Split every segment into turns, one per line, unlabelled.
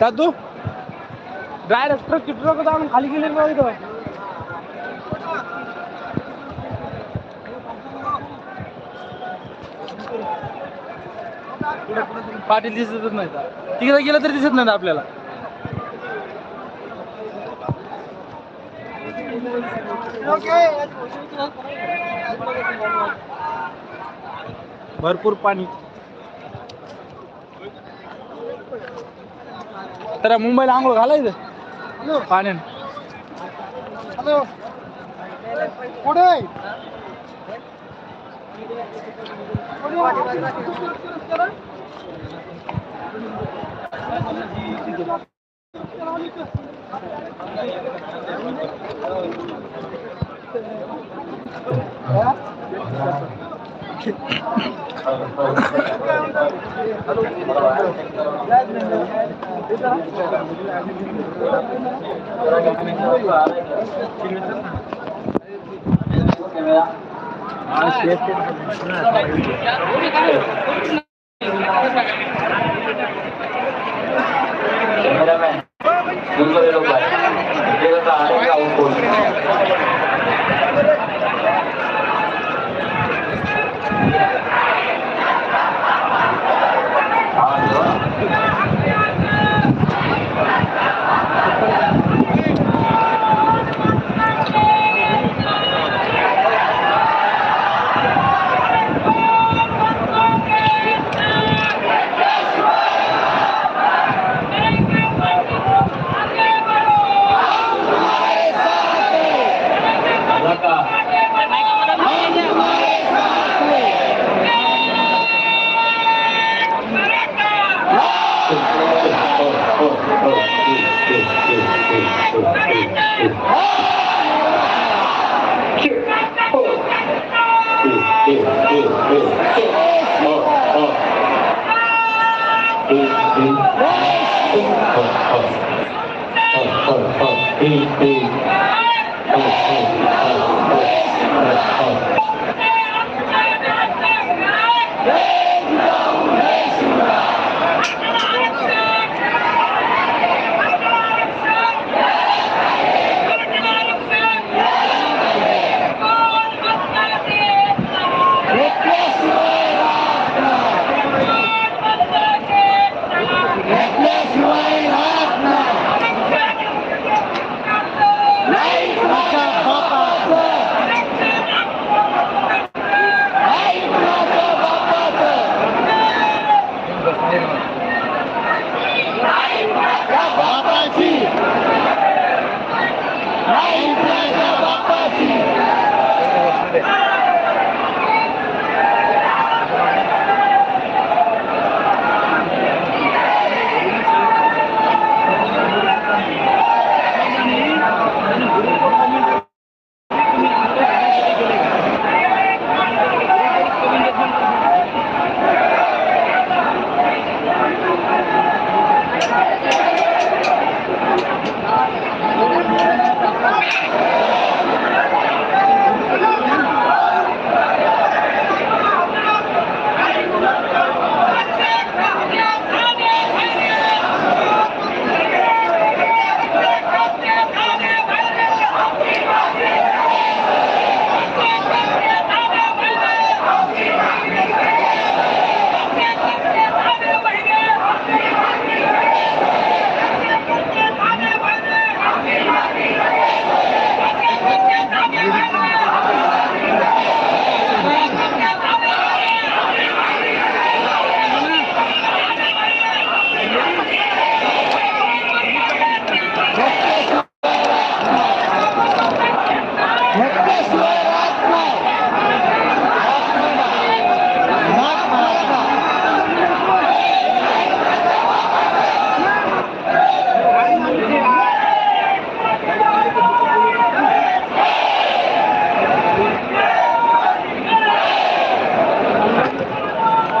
दादू direct truck truck जाऊन खाली गेले ना पाटील दिसतच नाही तिकडे गेलं तरी दिसत नाही आपल्याला. भरपूर पाणी. तर मुंबईला आंघोळ घालायचं पाण्यानं.
हॅलो कुठे
कॅमेरामॅन दुसरे लोक आहे ते कसं आहे का आउट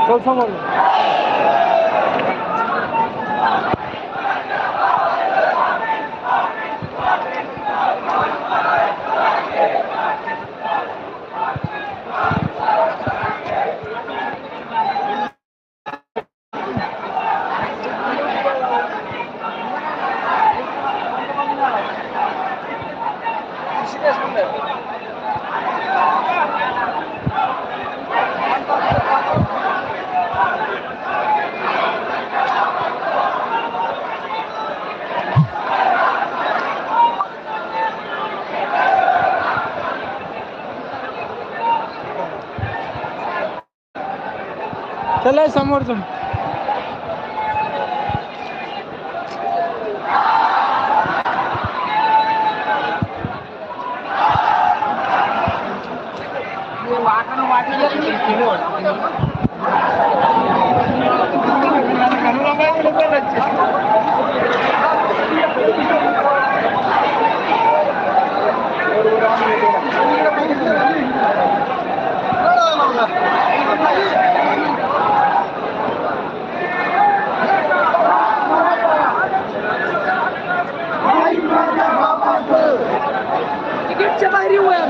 चल समोर चला समोरचं.
Very well.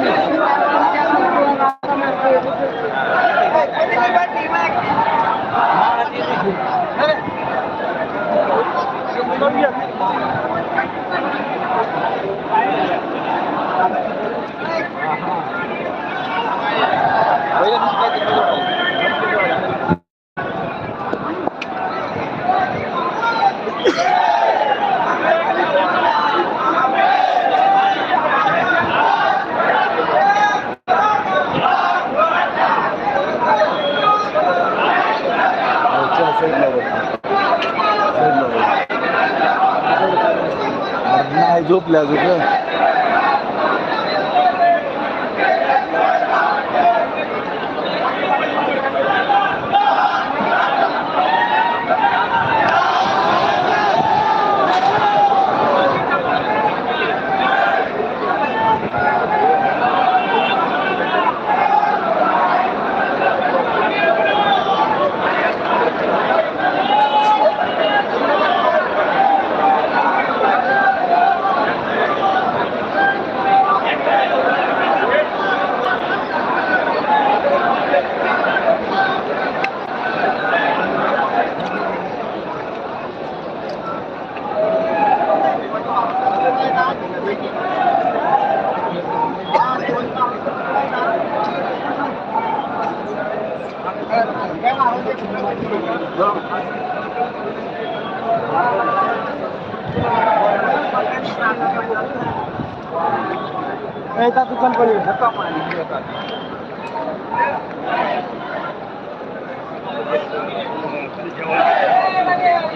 এটা
দোকান করি Thank you.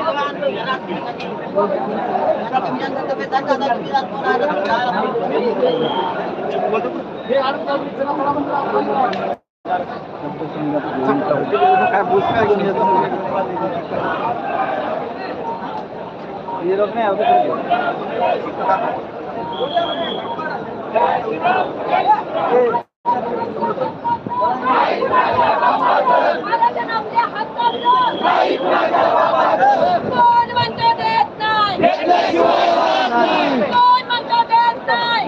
काय बुस काय घेऊन येतो निरोप नाही
महाराजांना हक्काचं कोण म्हणतो देत नाही कोण म्हणतो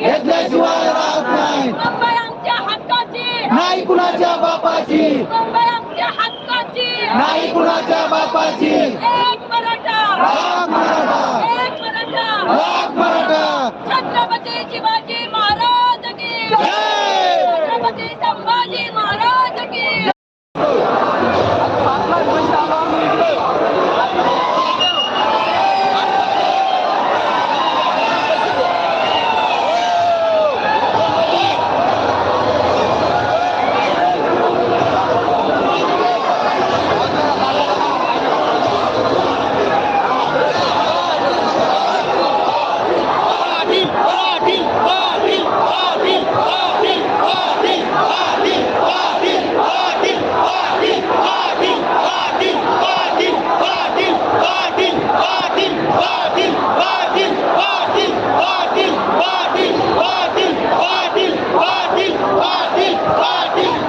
देत नाही मुंबई आमच्या हक्काची.
नाही कुणाच्या बापाची.
मुंबई आमच्या हक्काची.
नाही कुणाच्या बापाची.
एक मराठा.
वाघ मराठा.
एक मराठा.
वाघ मराठा.
छत्रपती शिवाजी महाराज की.
जय!
Chhatrapati Sambhaji Maharaj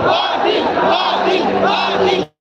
Love,
love, love.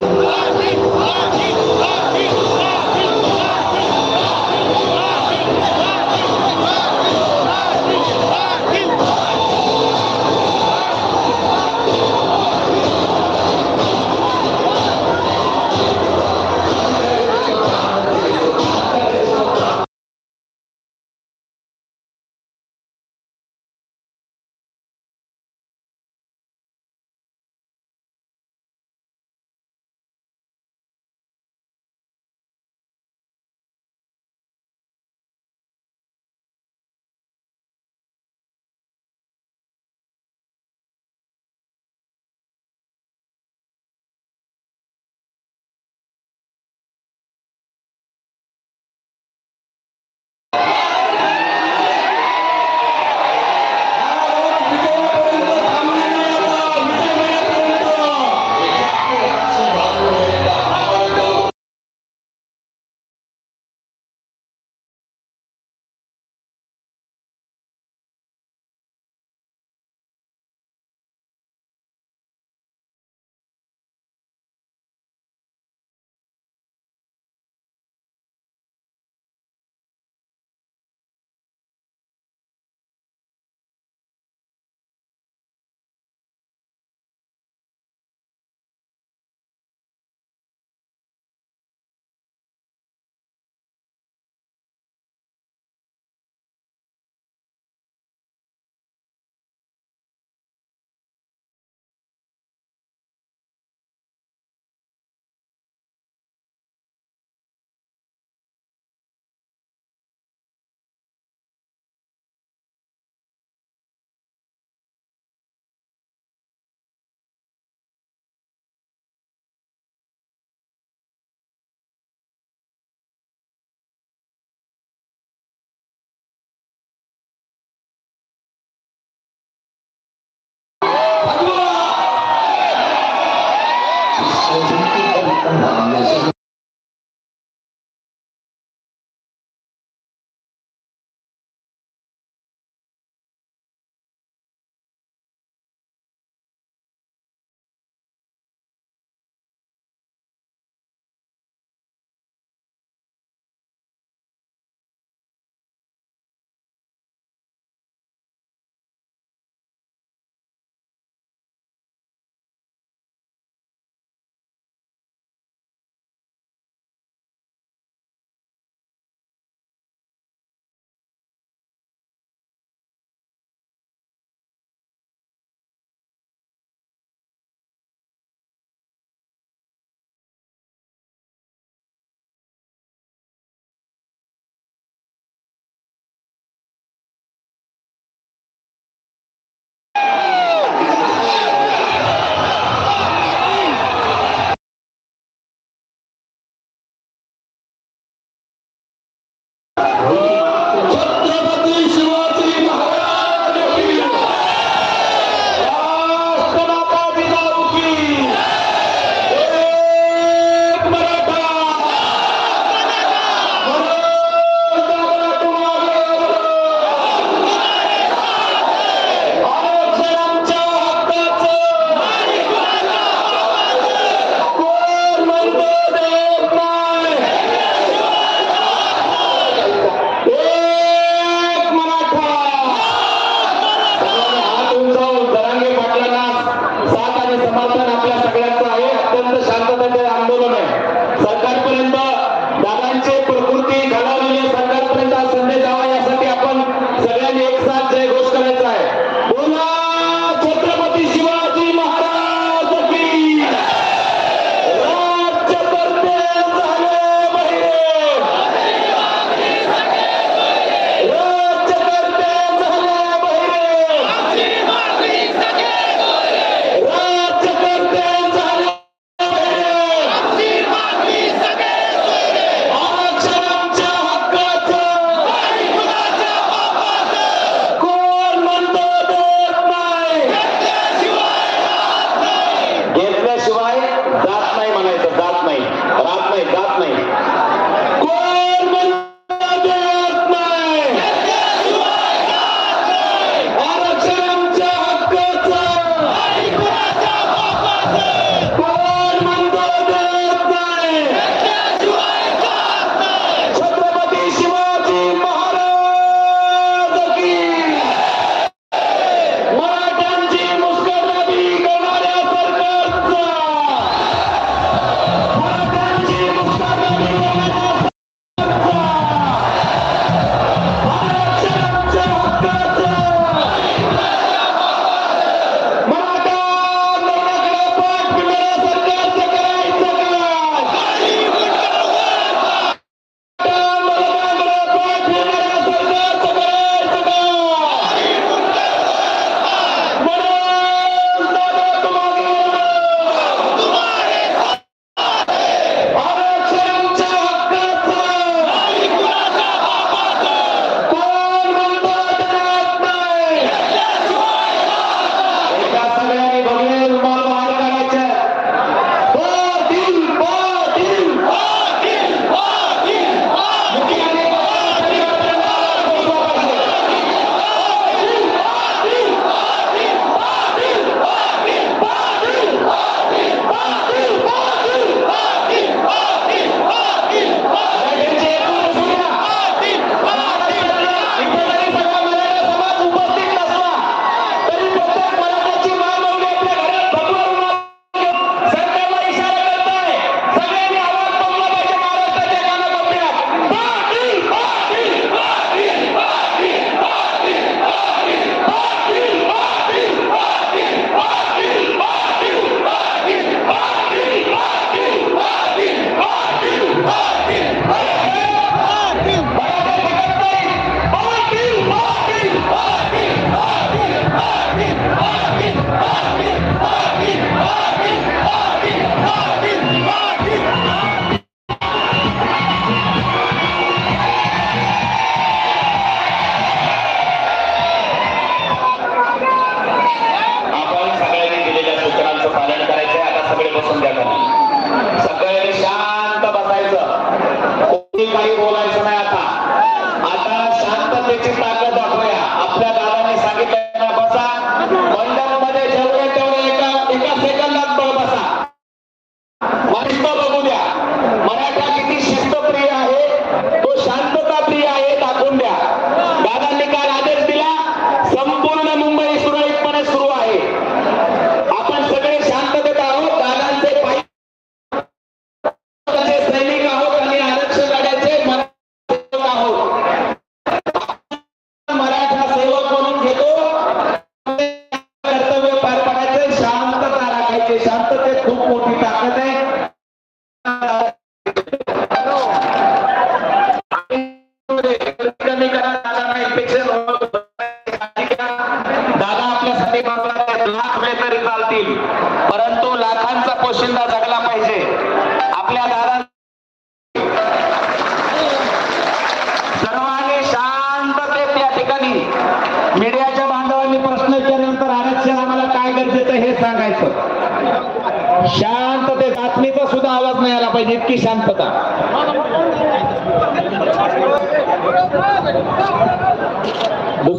Lakh तरी चालतील. परंतु लाखांचा पोशिंदा जगला पाहिजे. आपल्या दादा सर्वांनी शांततेत या ठिकाणी. मीडियाच्या बांधवांनी प्रश्न विचारल्यानंतर आरक्षण आम्हाला काय गरजेचं हे सांगायचं. शांतते बातमीचा सुद्धा आवाज नाही आला पाहिजे इतकी शांतता.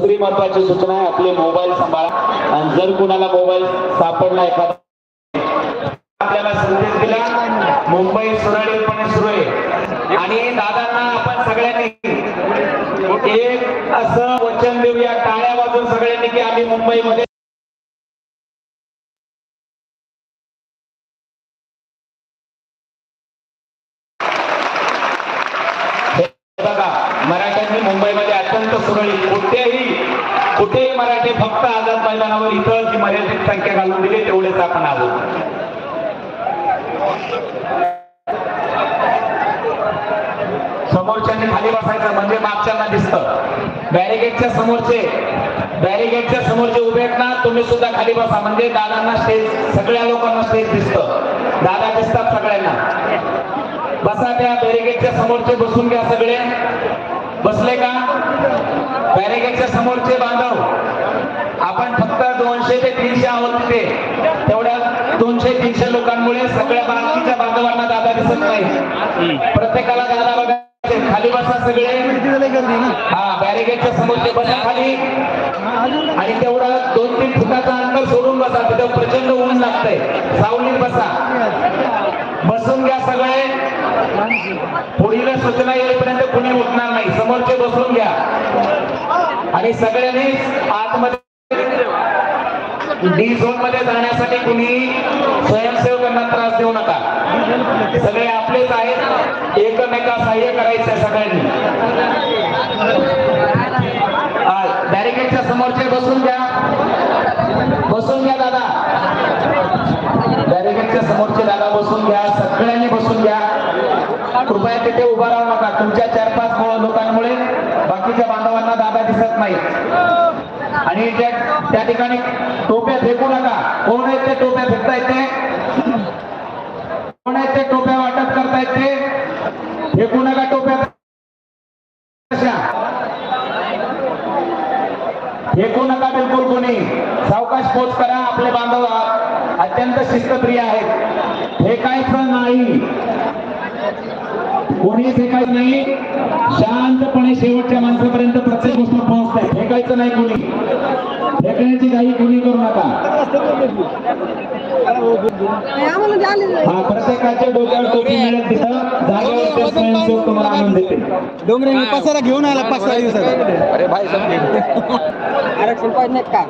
दुसरी महत्वाची सूचना आहे आपले मोबाईल सांभाळा. आणि जर कुणाला मोबाईल सापडला एखादा आपल्याला संदेश दिला मुंबई सुरळीतपणे सुरू आहे. आणि दादांना आपण सगळ्यांनी एक असं वचन देऊया टाळ्या वाजून सगळ्यांनी की आम्ही मुंबईमध्ये बघा मराठ्यांनी मुंबईमध्ये अत्यंत सुरळीत कुठेही कुठेही मराठी फक्त आझाद मैदानावर इथं जी मर्यादित संख्या घालून दिली तेवढेच आपण आलो समोरच्यांनी खाली बसायचं म्हणजे मागच्यांना दिसतं. बॅरिगेटच्या समोरचे बॅरिगेटच्या समोरचे उभे आहेत ना तुम्ही सुद्धा खाली बसा. म्हणजे दादांना स्टेज सगळ्या लोकांना स्टेज दिसतं. दादा दिसतात सगळ्यांना. बसा त्या बॅरिगेटच्या समोरचे बसून घ्या सगळे. बसले का? बॅरिगेटच्या समोरचे बांधव. आपण फक्त दोनशे ते तीनशे आहोत तिथे. तेवढ्या दोनशे तीनशे लोकांमुळे सगळ्या बाकीच्या बांधवांना दादा दिसत नाही. प्रत्येकाला दादा बघा खाली बसा सगळे. हा बॅरिगेटच्या समोरचे बसा खाली. आणि तेवढा दोन तीन फुटाचा अंतर सोडून बसा. तिथं प्रचंड ऊन लागतंय. सावलीत बसा. बसून घ्या सगळे. पुढील सूचना येईपर्यंत कुणी उठणार नाही. समोरचे बसून घ्या. आणि सगळ्यांनी आतमध्ये डी झोनमध्ये जाण्यासाठी कुणी स्वयंसेवकांना त्रास देऊ नका. सगळे आपलेच आहेत. एकमेका सहाय्य करायचं सगळ्यांनी. बॅरिकेडच्या समोरचे बसून घ्या. बसून घ्या दादा. बॅरिकेडच्या समोरचे दादा बसून घ्या. सगळ्यांनी बसून घ्या. कृपया तिथे उभा राहू नका. तुमच्या चार पाच मुळ- लोकांमुळे बाकीच्या बांधवांना दादा दिसत नाही आणि त्या ठिकाणी टोप्या फेकू नका. कोण आहेत ते टोप्या फेकता येते कोण आहेत ते टोप्या वाटप करता येते फेकू नका टोप्या. फेकू नका बिलकुल कोणी. सावकाश पोच करा. आपले बांधव अत्यंत शिस्तप्रिय आहेत फेकायचं नाही कोणी फेकायचं नाही. शांतपणे शेवटच्या माणसापर्यंत प्रत्येक गोष्ट पोहोचते फेकायचं नाही कोणी. फेकण्याची काही कोणी करू नका. हा प्रत्येकाच्या डोक्यावर टोपी मिळेल तिथं. जागेवर स्वयंसेवक तुम्हाला आणून देते.
डोंगरे मी पसारा घेऊन आला पाच सहा दिवसात.
अरे भाई
आरक्षण पाहिजे का?